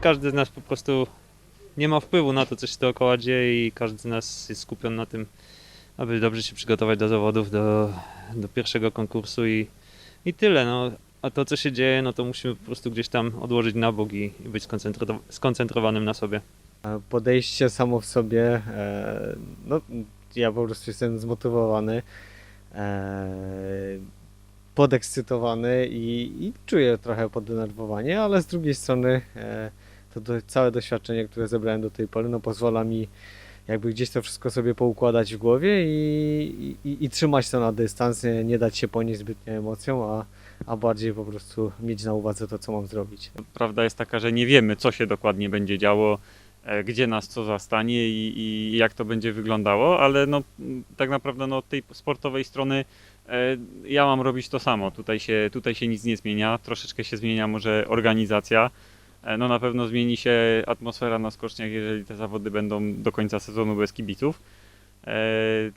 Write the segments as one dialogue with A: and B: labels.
A: każdy z nas po prostu nie ma wpływu na to, co się dookoła dzieje i każdy z nas jest skupiony na tym, aby dobrze się przygotować do zawodów, do, do pierwszego konkursu i, i tyle. No. A to, co się dzieje, no to musimy po prostu gdzieś tam odłożyć na bok i, i być skoncentro- skoncentrowanym na sobie.
B: Podejście samo w sobie, e, no ja po prostu jestem zmotywowany, e, podekscytowany i, i czuję trochę poddenerwowanie, ale z drugiej strony e, to całe doświadczenie, które zebrałem do tej pory, no pozwala mi jakby gdzieś to wszystko sobie poukładać w głowie i, i, i trzymać to na dystans, nie, nie dać się ponieść zbytnio emocjom, a, a bardziej po prostu mieć na uwadze to, co mam zrobić.
C: Prawda jest taka, że nie wiemy, co się dokładnie będzie działo, e, gdzie nas co zastanie i, i jak to będzie wyglądało, ale no, tak naprawdę no, od tej sportowej strony e, ja mam robić to samo. Tutaj się, tutaj się nic nie zmienia, troszeczkę się zmienia może organizacja. E, No na pewno zmieni się atmosfera na skoczniach, jeżeli te zawody będą do końca sezonu bez kibiców. E,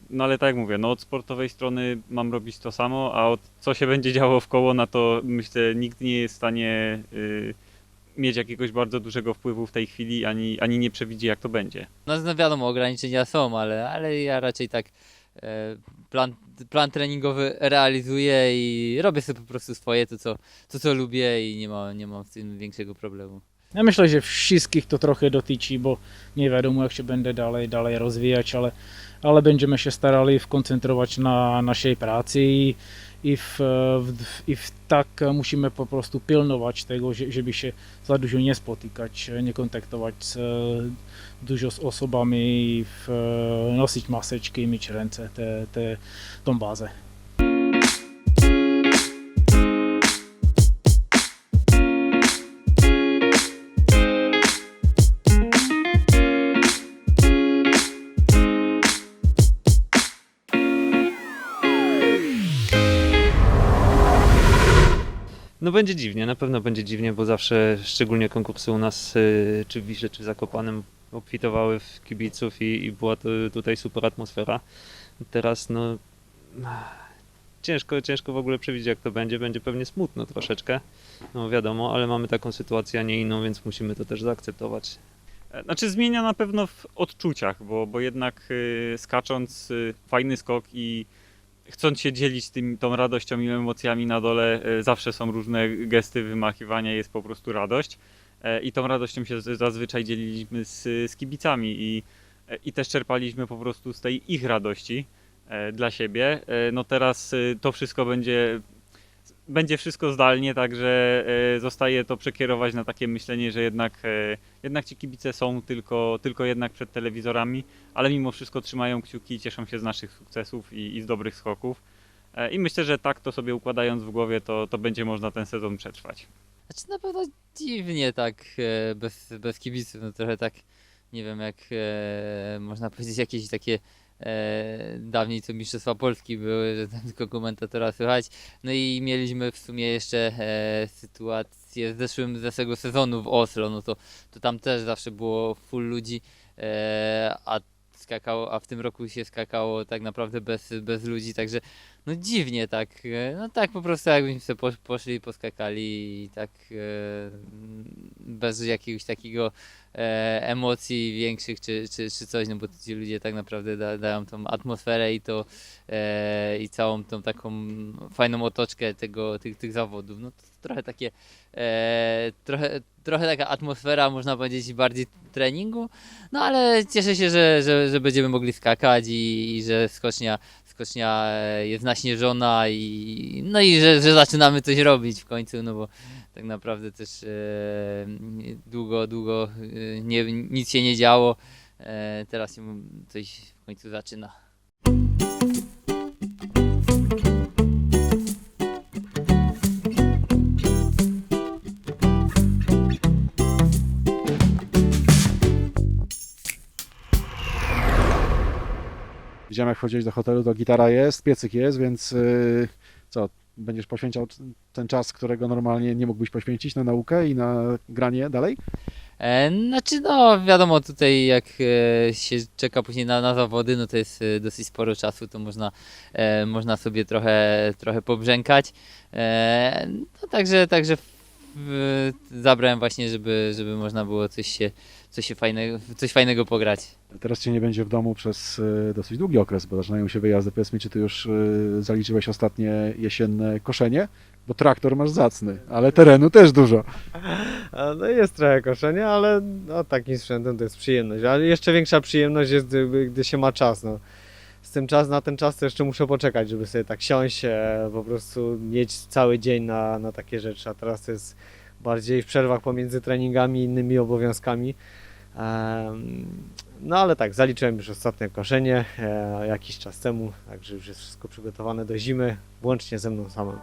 C: No ale tak jak mówię, no od sportowej strony mam robić to samo, a od co się będzie działo w koło, na to myślę nikt nie jest w stanie y, mieć jakiegoś bardzo dużego wpływu w tej chwili, ani, ani nie przewidzi jak to będzie.
D: No, no wiadomo, ograniczenia są, ale, ale ja raczej tak e, plan, plan treningowy realizuję i robię sobie po prostu swoje, to co, to, co lubię i nie, ma, nie mam z tym większego problemu.
E: Ja myślę, že wszystkich to trochę dotyčí, bo nie wiadomo jak się będę dalej, dalej rozwijać, ale, ale będziemy się starali koncentrować na naszej pracy i, w, w, i w tak musimy po prostu pilnować tego, že- żeby się za dużo nie spotykać, nie kontaktować z z osobami, w, nosić maseczki, myć ręce, te, te, tą.
A: No będzie dziwnie, na pewno będzie dziwnie, bo zawsze, szczególnie konkursy u nas, y, czy w Wiśle, czy w Zakopanem, obfitowały w kibiców i, i była to tutaj super atmosfera. Teraz no ciężko, ciężko w ogóle przewidzieć jak to będzie, będzie pewnie smutno troszeczkę, no wiadomo, ale mamy taką sytuację, a nie inną, więc musimy to też zaakceptować.
C: E, Znaczy zmienia na pewno w odczuciach, bo, bo jednak y, skacząc y, fajny skok i chcąc się dzielić tym, tą radością i emocjami na dole, y, zawsze są różne gesty wymachiwania, jest po prostu radość. E, I tą radością się zazwyczaj dzieliliśmy z, z kibicami i, e, i też czerpaliśmy po prostu z tej ich radości e, dla siebie. E, No teraz to wszystko będzie będzie wszystko zdalnie, także e, zostaje to przekierować na takie myślenie, że jednak, e, jednak ci kibice są tylko, tylko jednak przed telewizorami, ale mimo wszystko trzymają kciuki cieszą się z naszych sukcesów i, i z dobrych skoków. E, I myślę, że tak to sobie układając w głowie, to, to będzie można ten sezon przetrwać.
D: Znaczy na pewno dziwnie tak bez, bez kibiców, no trochę tak, nie wiem jak e, można powiedzieć jakieś takie e, dawniej co Mistrzostwa Polski były, że tam tylko komentatora słychać. No i mieliśmy w sumie jeszcze e, sytuację z zeszłym, z zeszłego sezonu w Oslo, no to, to tam też zawsze było full ludzi, e, a skakało, a w tym roku się skakało tak naprawdę bez, bez ludzi, także no dziwnie tak, e, no tak po prostu jakbyśmy sobie posz- poszli, poskakali i tak e, bez jakiegoś takiego e, emocji większych czy, czy, czy coś, no bo ci ludzie tak naprawdę da, dają tą atmosferę i to e, i całą tą taką fajną otoczkę tego, tych, tych zawodów, no to trochę takie e, trochę, trochę taka atmosfera można powiedzieć bardziej treningu, no ale cieszę się, że, że, że będziemy mogli skakać i, i że skocznia skocznia e, jest naśnieżona i no i że, że zaczynamy coś robić w końcu, no bo tak naprawdę też e, długo, długo e, nie, nic się nie działo. Teraz się coś w końcu zaczyna.
F: Jak wchodziłeś do hotelu, to gitara jest, piecyk jest, więc yy, co, będziesz poświęcał ten czas, którego normalnie nie mógłbyś poświęcić na naukę i na granie dalej?
D: E, Znaczy, no wiadomo, tutaj jak e, się czeka później na, na zawody, no to jest e, dosyć sporo czasu, to można, można sobie trochę, trochę pobrzękać. No także, także zabrałem właśnie, żeby, żeby można było coś się, coś się fajnego, coś fajnego pograć.
F: Teraz cię nie będzie w domu przez y, dosyć długi okres, bo zaczynają się wyjazdy. Powiedz mi, czy ty już y, zaliczyłeś ostatnie jesienne koszenie? Bo traktor masz zacny, ale terenu też dużo.
B: No jest trochę koszenia, ale no, takim sprzętem to jest przyjemność. Ale jeszcze większa przyjemność jest, gdy, gdy się ma czas. No. Z tym czas, na ten czas to jeszcze muszę poczekać, żeby sobie tak siąść, e, po prostu mieć cały dzień na, na takie rzeczy. A teraz to jest bardziej w przerwach pomiędzy treningami i innymi obowiązkami. No ale tak, zaliczyłem już ostatnie koszenie e, jakiś czas temu, także już jest wszystko przygotowane do zimy, włącznie ze mną samym.